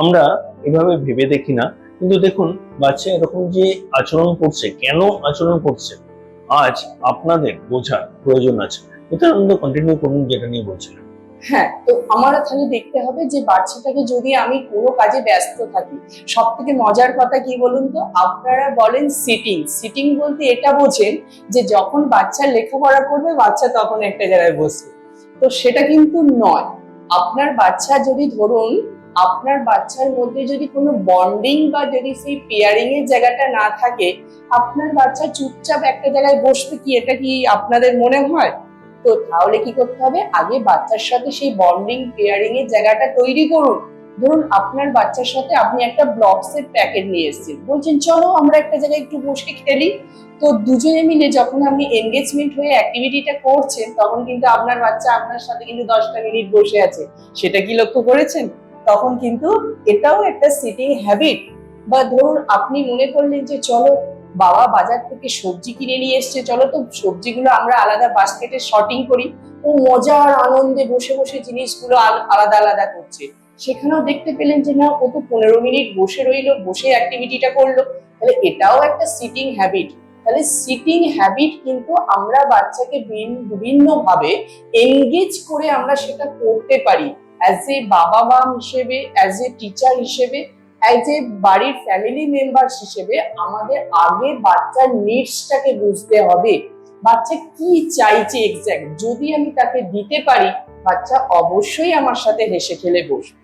আমরা এভাবে ভেবে দেখি না। কিন্তু দেখুন, বাচ্চা এরকম যে আচরণ করছে, কেন আচরণ করছে, আজ আপনাদের বোঝার প্রয়োজন আছে। নিত্যানন্দ কন্টিনিউ করুন যেটা নিয়ে বলছিলেন হ্যাঁ তো আমার তাহলে দেখতে হবে যে বাচ্চাটাকে যদি আমি কোনো কাজে ব্যস্ত থাকি সব থেকে মজার কথা কি বলুন তো? আপনারা বলেন সিটিং সিটিং বলতে এটা বোঝেন যে যখন বাচ্চা লেখাপড়া করবে, বাচ্চা তখন একটা জায়গায় বসবে। তো সেটা কিন্তু নয়। আপনার বাচ্চা যদি ধরুন আপনার বাচ্চার মধ্যে যদি কোনো বন্ডিং বা যদি সেই পেয়ারিং এর জায়গাটা না থাকে, আপনার বাচ্চা চুপচাপ একটা জায়গায় বসবে কি? এটা কি আপনাদের মনে হয়? তো তাহলে কি করতে হবে? আগে বাচ্চার সাথে সেই বন্ডিং পেয়ারিং এর জায়গাটা তৈরি করুন। ধরুন আপনার বাচ্চার সাথে আপনি একটা ব্লকস এর প্যাকেট নিয়ে এসেছেন। বলছেন, চলো আমরা একটা জায়গায় একটু বসে খেলি। তো দুজনে মিলে যখন আপনি এনগেজমেন্ট হয়ে অ্যাক্টিভিটিটা করছেন, তখন কিন্তু আপনার বাচ্চা আপনার সাথে কিন্তু দশটা মিনিট বসে আছে। সেটা কি লক্ষ্য করেছেন? তখন কিন্তু এটাও একটা সিটিং হ্যাবিট বা ধরুন আপনি মনে করলেন যে, চলো বাবা বাজার থেকে সবজি কিনে নিয়ে এসছে, চলো তো সবজিগুলো আমরা আলাদা বাস্কেটে শর্টিং করি। ও মজার আনন্দে বসে বসে জিনিসগুলো আলাদা আলাদা করছে। সেখানেও দেখতে পেলেন যে, না, ও তো পনেরো মিনিট বসে রইল, বসে অ্যাক্টিভিটিটা করল। তাহলে এটাও একটা সিটিং হ্যাবিট তাহলে সিটিং হ্যাবিট কিন্তু আমরা বাচ্চাকে বিভিন্ন ভাবে এনগেজ করে আমরা সেটা করতে পারি। অ্যাজ এ বাবা মা হিসেবে অ্যাজ এ টিচার হিসেবে অ্যাজ এ বাড়ির ফ্যামিলি মেম্বার্স হিসেবে আমাদের আগে বাচ্চার নিডসটাকে বুঝতে হবে। বাচ্চা কি চাইছে এক্স্যাক্ট যদি আমি তাকে দিতে পারি, বাচ্চা অবশ্যই আমার সাথে হেসে খেলে বসবে।